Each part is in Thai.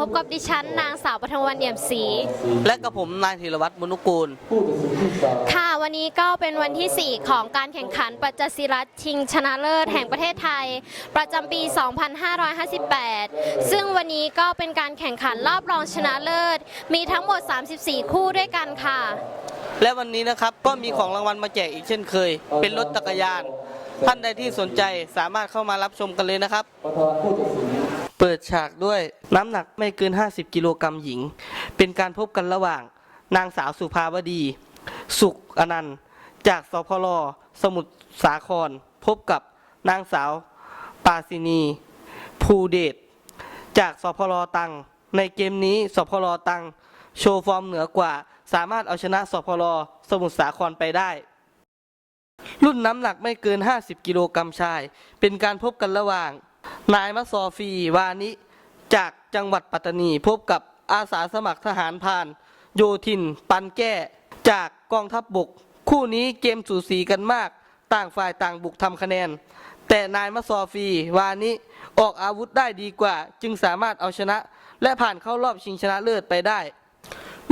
พบกับดิฉันนางสาวปฐมวันเอี่ยมศรีและกับผมนายธีรวัตรมุนุกูลผู้ตัดสินที่สามค่ะวันนี้ก็เป็นวันที่ 4 ของการแข่งขันปัจจศิรัตชิงชนะเลิศแห่งประเทศไทย ประจำปี 2558 ซึ่งวันนี้ก็เป็นการแข่งขันรอบรองชนะเลิศ มีทั้งหมด 34 คู่ด้วยกันค่ะ และวันนี้นะครับก็มีของรางวัลมาแจกอีกเช่นเคย เป็นรถจักรยาน ท่านใดที่สนใจสามารถเข้ามารับชมกันเลยนะครับ เปิดฉากด้วยน้ำหนักไม่เกิน 50 กิโลกรัมหญิง เป็นการพบกันระหว่าง นางสาวสุภาวดี สุขอนันต์ จากสพลสมุทรสาคร พบกับนางสาวปาสินี ภูเดชจากสพลตัง ในเกมนี้สพลตัง โชว์ฟอร์มเหนือกว่า สามารถเอาชนะสพลสมุทรสาครไปได้ รุ่นน้ำหนักไม่เกิน 50 กิโลกรัมชาย เป็นการพบกันระหว่าง นายมะซอฟีวานิ จากจังหวัดปัตตานี พบกับอาสาสมัครทหารพราน โยธิน ปันแก้ จากกองทัพบบก คู่นี้เกมสูสีกันมาก ต่างฝ่ายต่างบุกทำคะแนน แต่นายมะซอฟีวานิออกอาวุธได้ดีกว่า จึงสามารถเอาชนะ และผ่านเข้ารอบชิงชนะเลิศไปได้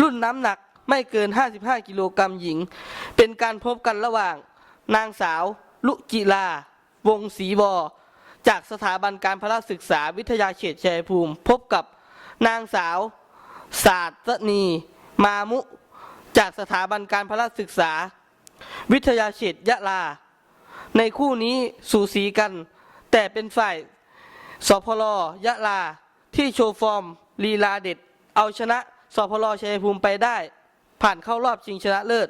รุ่นน้ำหนักไม่เกิน 55 กิโลกรัมหญิง เป็นการพบกันระหว่าง นางสาว ลุจิลา วงศรีวอ จากสถาบันการพละศึกษาวิทยาเขตชัยภูมิ พบกับนางสาวศาสตนีมามุ จากสถาบันการพละศึกษา วิทยาเขตยะลา ในคู่นี้สูสีกัน แต่เป็นฝ่ายสพลยะลาที่โชว์ฟอร์มลีลาเด็ด เอาชนะสพลชัยภูมิไปได้ ผ่านเข้ารอบชิงชนะเลิศ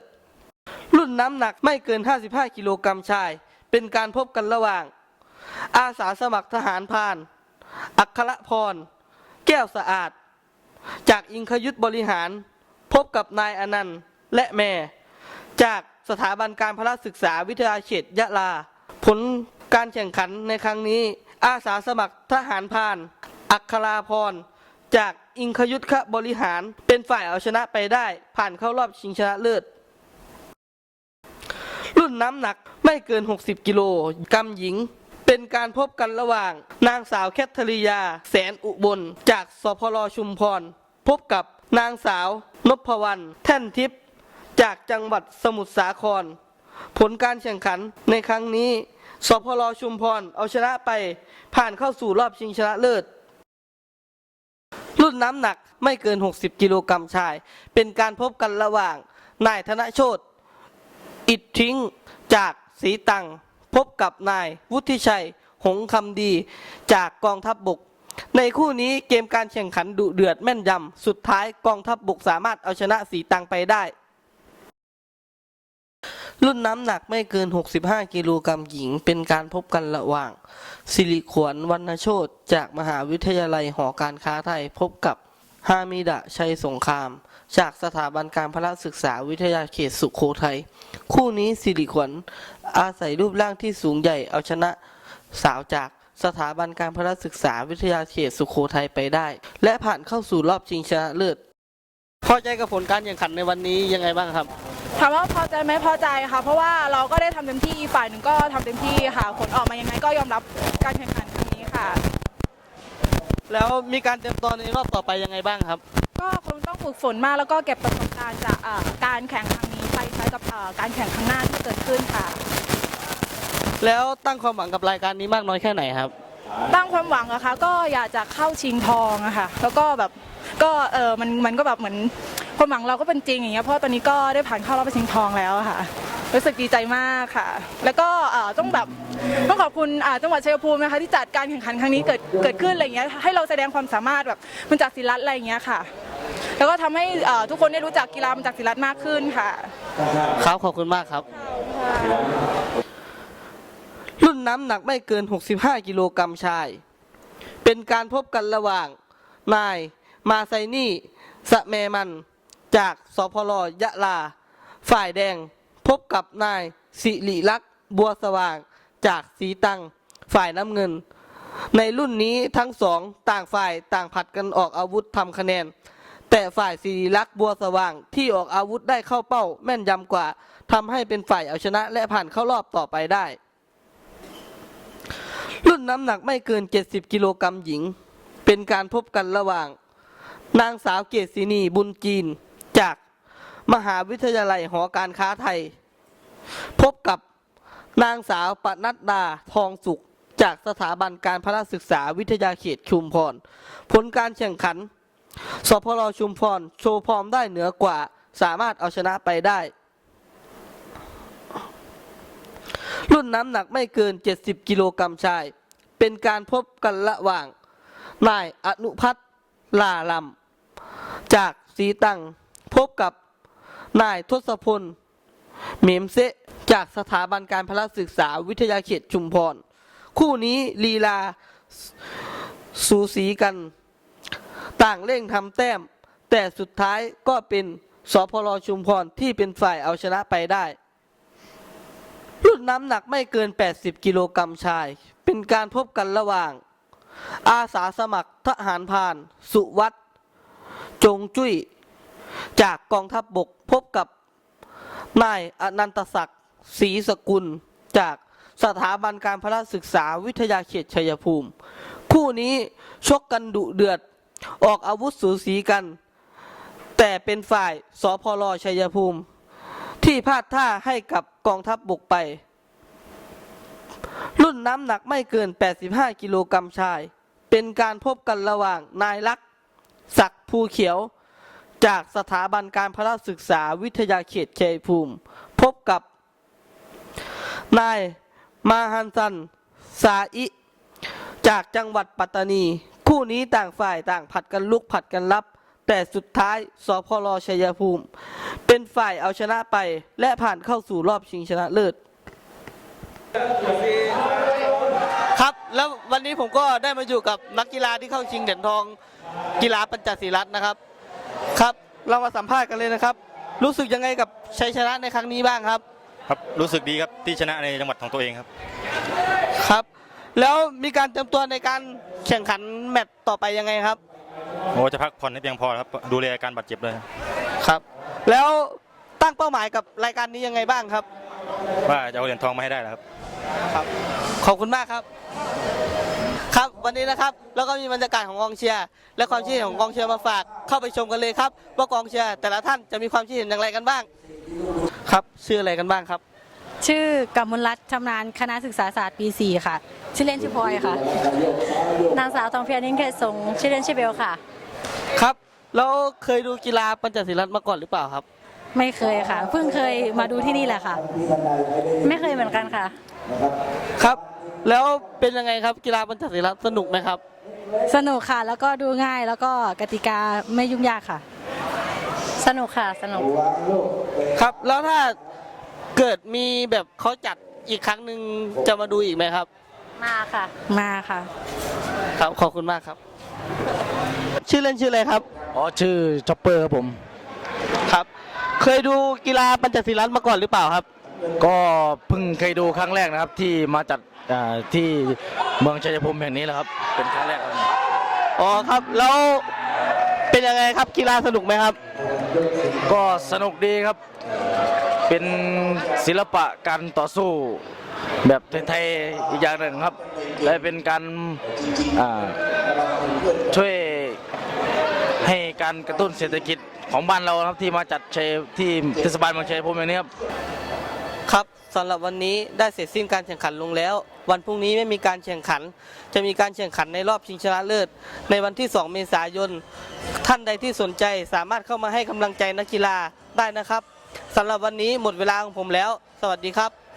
รุ่นน้ำหนักไม่เกิน 55 กิโลกรัมชาย เป็นการพบกันระหว่าง อาสาสมัครทหารพาน อัครพร แก้วสะอาด จากอิงคยุทธบริหาร พบกับนายอนันต์และแม่ จากสถาบันการพละศึกษาวิทยาเขตยะลา ผลการแข่งขันในครั้งนี้ อาสาสมัครทหารพาน อัคราพร จากอิงคยุทธบริหาร เป็นฝ่ายเอาชนะไปได้ ผ่านเข้ารอบชิงชนะเลิศรุ่นน้ำหนักไม่เกิน 60 กิโลกรัมหญิง เป็นการพบกันระหว่าง นางสาวแคทเธอรียา แสนอุบล จากสพลชุมพร พบกับนางสาวนพวรรณแท่นทิพย์จากจังหวัดสมุทรสาคร ผลการแข่งขันในครั้งนี้สพลชุมพรเอาชนะไปผ่านเข้าสู่รอบชิงชนะเลิศ รุ่นน้ำหนักไม่เกิน 60 กิโลกรัมชาย เป็นการพบกันระหว่าง นายธนโชตอิดทิ้งจากสีตัง พบกับนายวุฒิชัย หงคำดีจากกองทัพบบก ในคู่นี้เกมการแข่งขันดุเดือดแม่นยำ สุดท้ายกองทัพบบกสามารถเอาชนะสีตังไปได้ รุ่นน้ำหนักไม่เกิน 65 กิโลกรัมหญิง เป็นการพบกันระหว่าง สิริขวัญวรรณโชตจากมหาวิทยาลัยหอการค้าไทยพบกับ ฮามิดะชัยสงคราม จากสถาบันการพละศึกษาวิทยาเขตสุขโขทัย คู่นี้สิริขวัญอาศัยรูปร่างที่สูงใหญ่เอาชนะสาวจากสถาบันการพละศึกษาวิทยาเขตสุขโขทัยไปได้ และผ่านเข้าสู่รอบชิงชนะเลิศพอใจกับผลการแข่งขันในวันนี้ยังไงบ้างครับถามว่าพอใจไหมพอใจค่ะ เพราะว่าเราก็ได้ทำเต็มที่ฝ่ายหนึ่งก็ทำเต็มที่ค่ะผลออกมายังไงก็ยอมรับการแข่งขันครั้งนี้ค่ะ แล้วมีการเตรียมตัวในรอบต่อไปยังไงบ้างครับ ก็คงต้องฝึกฝนมากแล้วก็เก็บประสบการณ์จากเอ่อการแข่งครั้งนี้ไปใช้กับเอ่อการแข่งครั้งหน้าที่เกิดขึ้นค่ะ แล้วตั้งความหวังกับรายการนี้มากน้อยแค่ไหนครับ ตั้งความหวังอะคะก็อยากจะเข้าชิงทองอะค่ะแล้วก็แบบก็เออมันมันก็แบบเหมือนความหวังเราก็เป็นจริงอย่างเงี้ยเพราะตอนนี้ก็ได้ผ่านเข้ารอบไปชิงทองแล้วอะค่ะ รู้สึกดีใจมากค่ะ แล้วก็ต้องแบบต้องขอบคุณจังหวัดชัยภูมินะคะที่จัดการแข่งขันครั้งนี้เกิดเกิดขึ้นอะไรเงี้ยให้เราแสดงความสามารถแบบมันจากศิลัตอะไรเงี้ยค่ะ แล้วก็ทำให้ทุกคนได้รู้จักกีฬามันจากศิลัตมากขึ้นค่ะ ครับขอบคุณมากครับ รุ่นน้ำหนักไม่เกิน 65 กิโลกรัมชาย เป็นการพบกันระหว่างนายมาไซนี่สะแมมัน จากสพลยะลา ฝ่ายแดง พบกับนายสิริลักษ์บัวสว่างจากสีตังฝ่ายน้ำเงิน ในรุ่นนี้ทั้งสองต่างฝ่ายต่างผัดกันออกอาวุธทำคะแนน แต่ฝ่ายศิริลักษ์บัวสว่างที่ออกอาวุธได้เข้าเป้าแม่นยำกว่าทำให้เป็นฝ่ายเอาชนะและผ่านเข้ารอบต่อไปได้ รุ่นน้ำหนักไม่เกิน 70 กิโลกรัมหญิง เป็นการพบกันระหว่าง นางสาวเกษินีบุญจีนจาก มหาวิทยาลัยหอการค้าไทย พบกับนางสาวปนัดดาทองสุข จากสถาบันการพละศึกษาวิทยาเขตชุมพร ผลการแข่งขัน สพลชุมพร โชว์ฟอร์มได้เหนือกว่า สามารถเอาชนะไปได้ รุ่นน้ำหนักไม่เกิน 70 กิโลกรัมชาย เป็นการพบกันระหว่าง นายอนุพัฒน์ลาลำจากสีตังพบกับ นายทศพลเมมเซจากสถาบันการพละศึกษาวิทยาเขตชุมพร คู่นี้ลีลาสูสีกัน ต่างเร่งทำแต้ม แต่สุดท้ายก็เป็นสพลชุมพรที่เป็นฝ่ายเอาชนะไปได้รุ่นน้ำหนักไม่เกิน 80 กิโลกรัมชาย เป็นการพบกันระหว่าง อาสาสมัครทหารพราน สุวัตจงจุ้ย จากกองทัพบบกพบกับนายอนันตศักดิ์ศรีสกุล จากสถาบันการพละศึกษาวิทยาเขตชัยภูมิ คู่นี้ชกกันดุเดือดออกอาวุธสูสีกัน แต่เป็นฝ่ายสพลชัยภูมิ ที่พลาดท่าให้กับกองทัพบบกไป รุ่นน้ำหนักไม่เกิน 85 กิโลกรัมชาย เป็นการพบกันระหว่างนายลักษ์ศักดิ์ภูเขียว จากสถาบันการพละศึกษาวิทยาเขตชัยภูมิ พบกับ นายมาฮันซันซาอิ จากจังหวัดปัตตานี คู่นี้ต่างฝ่ายต่างผัดกันลุกผัดกันรับ แต่สุดท้ายสพลชัยภูมิ เป็นฝ่ายเอาชนะไปและผ่านเข้าสู่รอบชิงชนะเลิศ ครับแล้ววันนี้ผมก็ได้มาอยู่กับนักกีฬาที่เข้าชิงเหรียญทองกีฬาปัญจศีรัตน์นะครับ ครับ เรามาสัมภาษณ์กันเลยนะครับ รู้สึกยังไงกับชัยชนะในครั้งนี้บ้างครับ ครับรู้สึกดีครับที่ชนะในจังหวัดของตัวเองครับ ครับ แล้วมีการเตรียมตัวในการแข่งขันแมตต์ต่อไปยังไงครับ โอ้จะพักผ่อนให้เพียงพอครับ ดูแลอาการบาดเจ็บเลยครับครับ แล้วตั้งเป้าหมายกับรายการนี้ยังไงบ้างครับ ว่าจะเอาเหรียญทองมาให้ได้นะครับ ครับ ขอบคุณมากครับ ครับวันนี้นะครับแล้วก็มีบรรยากาศของกองเชียร์และความคิดเห็นของกองเชียร์มาฝากเข้าไปชมกันเลยครับ ว่ากองเชียร์แต่ละท่านจะมีความคิดเห็นอย่างไรกันบ้าง ครับชื่ออะไรกันบ้างครับ ชื่อกำมลรัตน์ชำนาญคณะศึกษาศาสตร์ปี 4 ค่ะ ชื่อเล่นชื่อพลอยค่ะ นางสาวทองเพียรนิ่งเขตสงชื่อเล่นชื่อเบลค่ะ ครับแล้วเคยดูกีฬาปัญจศีรัตน์มาก่อนหรือเปล่าครับ ไม่เคยค่ะ เพิ่งเคยมาดูที่นี่แหละค่ะ ไม่เคยเหมือนกันค่ะ ครับ แล้วเป็นยังไงครับกีฬาปัญจศีรัตน์สนุกไหมครับ สนุกค่ะ แล้วก็ดูง่ายแล้วก็กติกาไม่ยุ่งยากค่ะ สนุกค่ะสนุก ครับ แล้วถ้าเกิดมีแบบเขาจัดอีกครั้งหนึ่งจะมาดูอีกไหมครับ มาค่ะ มาค่ะ ครับขอบคุณมากครับ ชื่อเล่นชื่ออะไรครับ อ๋อชื่อช็อปเปอร์ครับผม ครับ เคยดูกีฬาปัญจศีรัตน์มาก่อนหรือเปล่าครับ ก็เพิ่งเคยดูครั้งแรกนะครับที่มาจัดอ่า ที่เมืองชัยภูมิแห่งนี้แหละครับ เป็นครั้งแรกครับอ๋อครับแล้วเป็นยังไงครับกีฬาสนุกไหมครับ ก็สนุกดีครับ เป็นศิลปะการต่อสู้แบบไทยๆอีกอย่างหนึ่งครับ และเป็นการอ่าช่วยให้การกระตุ้นเศรษฐกิจของบ้านเรานะครับที่มาจัดชัยที่เทศบาลเมืองชัยภูมิแห่งนี้ครับครับ สำหรับวันนี้ได้เสร็จสิ้นการแข่งขันลงแล้ว วันพรุ่งนี้ไม่มีการแข่งขัน จะมีการแข่งขันในรอบชิงชนะเลิศ ในวันที่ 2 เมษายน ท่านใดที่สนใจสามารถเข้ามาให้กำลังใจนักกีฬาได้นะครับสำหรับวันนี้หมดเวลาของผมแล้ว สวัสดีครับ